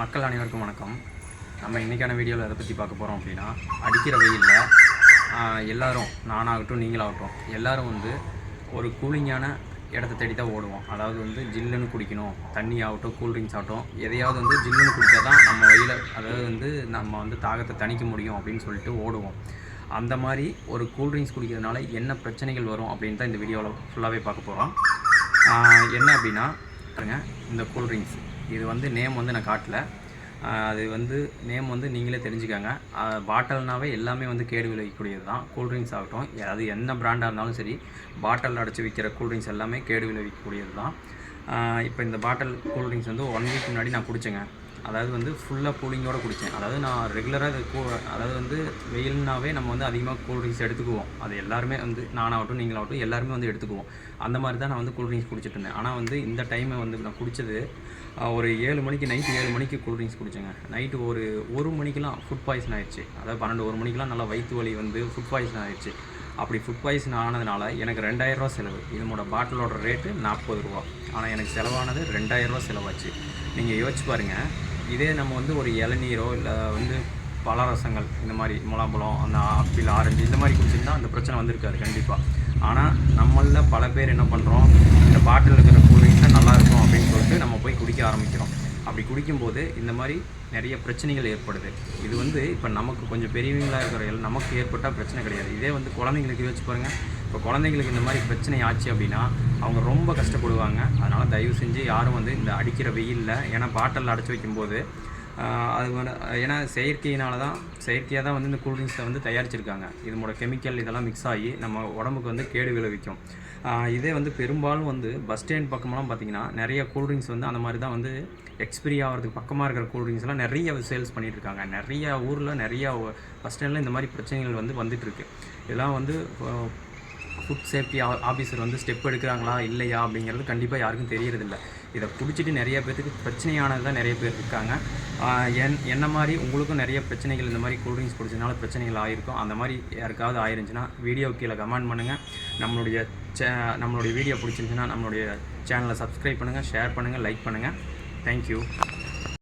மக்கள் அனைவருக்கும் வணக்கம். நம்ம இன்றைக்கான வீடியோவில் எதை பற்றி பார்க்க போகிறோம் அப்படின்னா அடிக்கிற வெயிலில் எல்லோரும் நானாகட்டும் நீங்களாகட்டும் எல்லாரும் வந்து ஒரு கூலிங்கான இடத்த தேடி தான் ஓடுவோம். அதாவது வந்து ஜில்லுன்னு குடிக்கணும். தண்ணி ஆகட்டும் கூல்ட்ரிங்க்ஸ் ஆகட்டும் எதையாவது வந்து ஜில்லுன்னு குடித்தா தான் நம்ம வெயில அதாவது வந்து நம்ம வந்து தாகத்தை தணிக்க முடியும் அப்படின்னு சொல்லிட்டு ஓடுவோம். அந்த மாதிரி ஒரு கூல்ட்ரிங்க்ஸ் குடிக்கிறதுனால என்ன பிரச்சனைகள் வரும் அப்படின்னு தான் இந்த வீடியோவில் ஃபுல்லாகவே பார்க்க போகிறோம் என்ன அப்படின்னா பாருங்க இந்த கூல்ட்ரிங்க்ஸ் இது வந்து நேம் வந்து நான் காட்டல. அது வந்து நேம் வந்து நீங்களே தெரிஞ்சுக்கோங்க. பாட்டில்னாவே எல்லாமே வந்து கேடு விளைவிக்கக்கூடியது தான் கூல்ட்ரிங்க்ஸ் ஆகட்டும் அது என்ன பிராண்டாக இருந்தாலும் சரி பாட்டில் அடைச்சி விற்கிற கூல்ட்ரிங்க்ஸ் எல்லாமே கேடு விளைவிக்கக்கூடியது தான் இப்போ இந்த பாட்டில் கூல்ட்ரிங்க்ஸ் வந்து ஒன் வீக் முன்னாடி நான் குடித்தேங்க அதாவது வந்து ஃபுல்லாக கூலிங்கோட குடித்தேன் அதாவது நான் ரெகுலராக இது கூ அதாவது வந்து வெயில்னாவே நம்ம வந்து அதிகமாக கூல்ட்ரிங்க்ஸ் எடுத்துக்குவோம். அது எல்லாருமே வந்து நானாகட்டும் நீங்களாகட்டும் எல்லாருமே வந்து எடுத்துக்குவோம். அந்த மாதிரி தான் நான் வந்து கூல்ட்ரிங்க்ஸ் குடிச்சிட்டு இருந்தேன். ஆனால் வந்து இந்த டைமை வந்து நான் குடித்தது ஒரு ஏழு மணிக்கு நைட்டு ஏழு மணிக்கு கூல்ட்ரிங்க்ஸ் குடித்தேங்க நைட்டு ஒரு ஒரு மணிக்கெலாம் ஃபுட் பாய்சன் ஆயிடுச்சு. அதாவது பன்னெண்டு ஒரு மணிக்கெலாம் நல்லா வயிற்று வலி வந்து ஃபுட் பாய்சன் ஆயிடுச்சு. அப்படி ஃபுட் பாய்சன் ஆனதுனால எனக்கு ரெண்டாயிரரூவா செலவு. இதனோட பாட்டிலோட ரேட்டு நாற்பது ரூபா. ஆனால் எனக்கு செலவானது ரெண்டாயிரரூவா செலவாச்சு. நீங்கள் யோசிச்சு பாருங்கள் இதே நம்ம வந்து ஒரு இளநீரோ இல்லை வந்து பழரசங்கள் இந்த மாதிரி முலாம்பழம் அந்த ஆப்பிள் ஆரஞ்சு இந்த மாதிரி குடிச்சிருந்தா அந்த பிரச்சனை வந்திருக்காது கண்டிப்பாக ஆனால் நம்மளில் பல பேர் என்ன பண்ணுறோம் இந்த பாட்டில் இருக்கிற கூல்ட்ரிங்க்ஸ் நல்லாயிருக்கும் நல்லா இருக்கும் அப்படின்னு சொல்லிட்டு நம்ம போய் குடிக்க ஆரம்பிக்கிறோம். அப்படி குடிக்கும்போது இந்த மாதிரி நிறைய பிரச்சனைகள் ஏற்படுது. இது வந்து இப்போ நமக்கு கொஞ்சம் பெரியவங்களாக இருக்கிற எல்லாம் நமக்கு ஏற்பட்டால் பிரச்சனை கிடையாது. இதே வந்து குழந்தைங்களுக்கு யோசிச்சு பாருங்கள் இப்போ குழந்தைங்களுக்கு இந்த மாதிரி பிரச்சனை ஆச்சு அப்படின்னா அவங்க ரொம்ப கஷ்டப்படுவாங்க. அதனால் தயவு செஞ்சு யாரும் வந்து இந்த அடிக்கிற வெயிலில் ஏன்னா பாட்டில் அடைச்சி வைக்கும்போது அது ஏன்னா செயற்கையினால தான் செயற்கையாக தான் வந்து இந்த கூல்ட்ரிங்க்ஸை வந்து தயாரிச்சிருக்காங்க. இதனோட கெமிக்கல் இதெல்லாம் மிக்ஸ் ஆகி நம்ம உடம்புக்கு வந்து கேடு விளைவிக்கும். இதே வந்து பெரும்பாலும் வந்து பஸ் ஸ்டாண்ட் பக்கமெல்லாம் பார்த்தீங்கன்னா நிறைய கூல்ட்ரிங்க்ஸ் வந்து அந்த மாதிரி தான் வந்து எக்ஸ்பிரி ஆகிறதுக்கு பக்கமாக இருக்கிற கூல்ட்ரிங்க்ஸ்லாம் நிறைய சேல்ஸ் பண்ணிட்டு இருக்காங்க. நிறைய ஊரில் நிறையா பஸ் ஸ்டாண்டில் இந்த மாதிரி பிரச்சனைகள் வந்து வந்துட்டுருக்கு இதெல்லாம் வந்து ஃபுட் சேஃப்டி ஆஃபீஸர் வந்து ஸ்டெப் எடுக்கிறாங்களா இல்லையா அப்படிங்கிறது கண்டிப்பாக யாருக்கும் தெரியறதில்ல. இதை பிடிச்சிட்டு நிறைய பேர்த்துக்கு பிரச்சனையானது தான் நிறைய பேர் இருக்காங்க. என் என்ன மாதிரி உங்களுக்கும் நிறைய பிரச்சனைகள் இந்த மாதிரி கூல்ட்ரிங்க்ஸ் குடிச்சதுனால பிரச்சனைகள் ஆகிருக்கும் அந்த மாதிரி யாருக்காவது ஆயிருந்துச்சுன்னா வீடியோ கீழே கமெண்ட் பண்ணுங்கள் நம்மளுடைய சே நம்மளுடைய வீடியோ பிடிச்சிருந்துச்சுன்னா நம்மளுடைய சேனலை சப்ஸ்கிரைப் பண்ணுங்கள் ஷேர் பண்ணுங்கள் லைக் பண்ணுங்கள் தேங்க்யூ